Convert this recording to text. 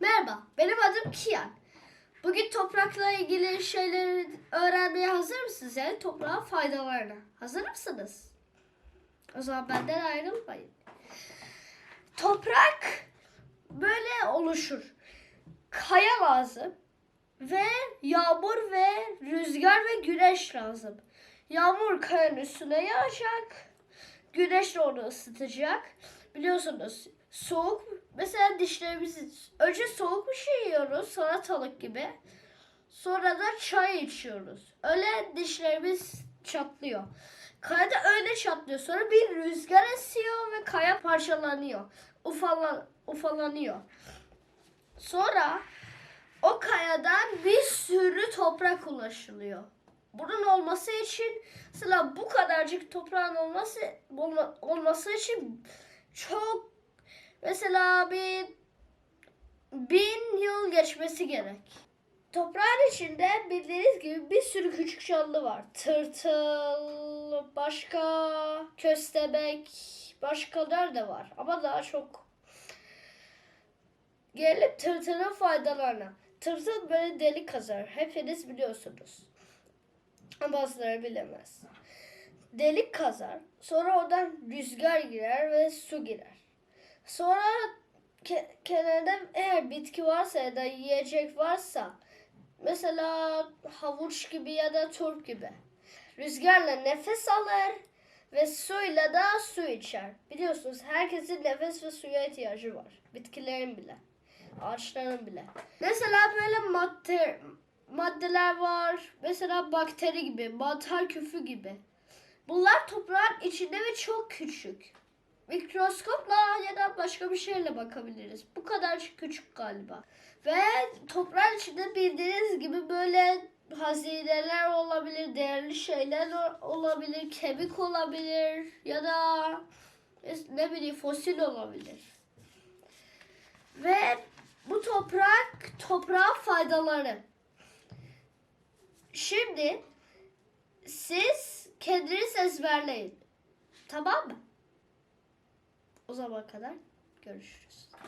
Merhaba, benim adım Kian. Bugün toprakla ilgili şeyleri öğrenmeye hazır mısınız? Yani toprağın faydalarına. Hazır mısınız? O zaman benden ayrılmayın. Toprak böyle oluşur. Kaya lazım ve yağmur ve rüzgar ve güneş lazım. Yağmur kayanın üstüne yağacak. Güneş de onu ısıtacak. Biliyorsunuz soğuk mesela dişlerimizi önce soğuk bir şey yiyoruz salatalık gibi. Sonra da çay içiyoruz. Öyle dişlerimiz çatlıyor. Kaya da öyle çatlıyor. Sonra bir rüzgar esiyor ve kaya parçalanıyor. Ufalan, ufalanıyor. Sonra o kayadan bir sürü toprak ulaşılıyor. Bunun olması için mesela bu kadarcık toprağın olması olma- olması için çok mesela bir bin yıl geçmesi gerek. Toprağın içinde bildiğiniz gibi bir sürü küçük canlı var. Tırtıl, başka köstebek, başkalar da var. Ama daha çok Gelip tırtılın faydalarına. Tırtıl böyle delik kazar. Hepiniz biliyorsunuz. Ama bazıları bilemez. Delik kazar. Sonra oradan rüzgar girer ve su girer. Sonra ke- kenarda eğer bitki varsa ya da yiyecek varsa mesela havuç gibi ya da turp gibi rüzgarla nefes alır ve suyla da su içer. Biliyorsunuz herkesin nefes ve suya ihtiyacı var. Bitkilerin bile. Ağaçların bile. Mesela böyle madde, maddeler var. Mesela bakteri gibi, mantar küfü gibi. Bunlar toprağın içinde ve çok küçük. Mikroskopla ya da başka bir şeyle bakabiliriz. Bu kadar küçük galiba. Ve toprağın içinde bildiğiniz gibi böyle hazineler olabilir, değerli şeyler olabilir, kemik olabilir ya da ne bileyim fosil olabilir. Ve bu toprak toprağın faydaları. Şimdi siz kendiniz ezberleyin. Tamam mı? O zaman kadar görüşürüz.